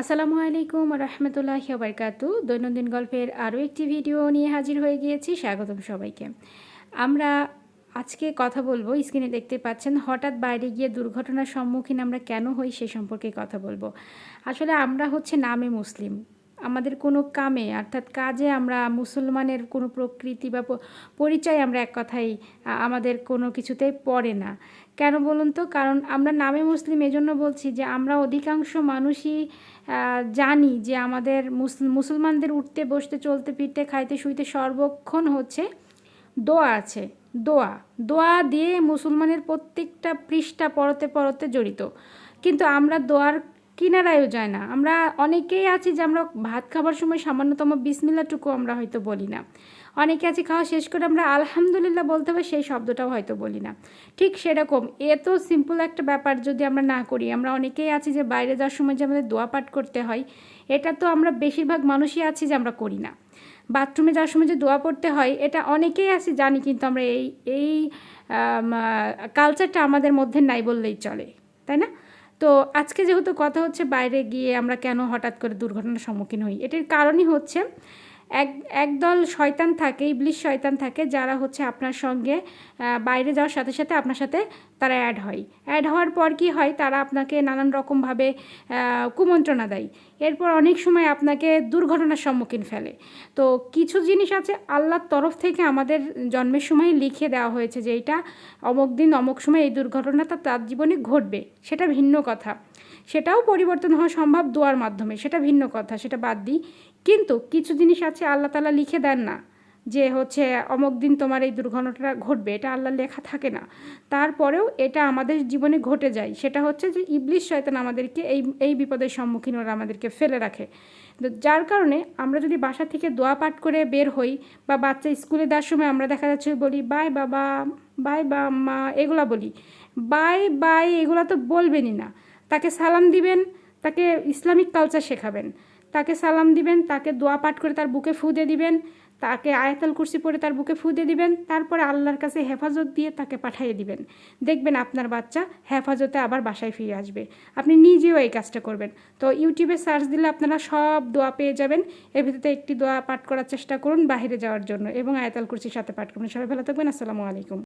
আসসালামু আলাইকুম রহমতুল্লাহ বারকাতু দৈনন্দিন গল্পের আরও একটি ভিডিও নিয়ে হাজির হয়ে গিয়েছি। স্বাগতম সবাইকে। আমরা আজকে কথা বলব, স্ক্রিনে দেখতে পাচ্ছেন, হঠাৎ বাইরে গিয়ে দুর্ঘটনার সম্মুখীন আমরা কেন হই সে সম্পর্কে কথা বলব। আসলে আমরা হচ্ছে নামে মুসলিম। আমাদের কোনো কামে, অর্থাৎ কাজে আমরা মুসলমানের কোনো প্রকৃতি বা পরিচয় আমরা এক কথাই আমাদের কোনো কিছুতেই পড়ে না। কেন বলুন তো? কারণ আমরা নামে মুসলিম, এজন্য বলছি যে আমরা অধিকাংশ মানুষই জানি যে আমাদের মুসল- মুসলমানদের উঠতে, বসতে, চলতে, ফিরতে, খাইতে, শুইতে সর্বক্ষণ হচ্ছে দোয়া আছে। দোয়া। দোয়া দিয়ে মুসলমানের প্রত্যেকটা পৃষ্ঠা পরতে পরতে জড়িত। কিন্তু আমরা দোয়ার কিনারায়ও যায় না। আমরা অনেকেই আছি যে আমরা ভাত খাবার সময় সামান্যতম বিসমিল্লাটুকু আমরা হয়তো বলি না। অনেকে আছে খাওয়া শেষ করে আমরা আলহামদুলিল্লাহ বলতে হবে সেই শব্দটাও হয়তো বলি না। ঠিক সেরকম এত সিম্পল একটা ব্যাপার যদি আমরা না করি। আমরা অনেকেই আছি যে বাইরে যাওয়ার সময় যে আমাদের দোয়া পাঠ করতে হয়, এটা তো আমরা বেশিরভাগ মানুষই আছি যে আমরা করি না। বাথরুমে যাওয়ার সময় যে দোয়া পড়তে হয়, এটা অনেকেই আছে জানি কিন্তু আমরা এই এই কালচারটা আমাদের মধ্যে নাই বললেই চলে। তাই না? তো আজকে যেহেতু কথা হচ্ছে বাইরে গিয়ে আমরা কেন হঠাৎ করে দুর্ঘটনার সম্মুখীন হই, এটির কারণই হচ্ছে এক, একদল শয়তান থাকে, ইবলিশ শয়তান থাকে, যারা হচ্ছে আপনার সঙ্গে বাইরে যাওয়ার সাথে সাথে আপনার সাথে তারা অ্যাড হয়। অ্যাড হওয়ার পর কি হয়? তারা আপনাকে নানান রকমভাবে কুমন্ত্রণা দেয়। এরপর অনেক সময় আপনাকে দুর্ঘটনার সম্মুখীন ফেলে। তো কিছু জিনিস আছে আল্লাহর তরফ থেকে আমাদের জন্মের সময় লিখে দেওয়া হয়েছে যে এটা অমুক দিন অমুক সময় এই দুর্ঘটনাটা তার জীবনে ঘটবে। সেটা ভিন্ন কথা। সেটাও পরিবর্তন হওয়া সম্ভব দোয়ার মাধ্যমে। সেটা ভিন্ন কথা, সেটা বাদ দিই। কিন্তু কিছু জিনিস আছে আল্লাহ তালা লিখে দেন না যে হচ্ছে অমুক দিন তোমার এই দুর্ঘটনাটা ঘটবে, এটা আল্লাহ লেখা থাকে না। তারপরেও এটা আমাদের জীবনে ঘটে যায়। সেটা হচ্ছে যে ইবলিশ শয়তান আমাদেরকে এই এই বিপদের সম্মুখীন ওরা আমাদেরকে ফেলে রাখে। তো যার কারণে আমরা যদি বাসা থেকে দোয়া পাঠ করে বের হই বা বাচ্চা স্কুলে দেওয়ার সময় আমরা দেখা যাচ্ছে বলি, বাই বাবা, বাই বা মা, এগুলা বলি। বাই বাই এগুলা তো বলবেনই না। তাকে সালাম দিবেন, তাকে ইসলামিক কালচার শেখাবেন। তাকে সালাম দিবেন, তাকে দোয়া পাঠ করে তার বুকে ফু দিয়ে দিবেন, তাকে আয়াতাল কুরসি পরে তার বুকে ফু দিয়ে দিবেন, তারপরে আল্লাহর কাছে হেফাজত দিয়ে তাকে পাঠিয়ে দিবেন। দেখবেন আপনার বাচ্চা হেফাজতে আবার বাসায় ফিরে আসবে। আপনি নিজেও এই কাজটা করবেন। তো ইউটিউবে সার্চ দিলে আপনারা সব দোয়া পেয়ে যাবেন। এর ভিতরে একটি দোয়া পাঠ করার চেষ্টা করুন বাইরে যাওয়ার জন্য এবং আয়াতাল কুরসির সাথে পাঠ করুন। সবাই ভালো থাকবেন। আসসালামু আলাইকুম।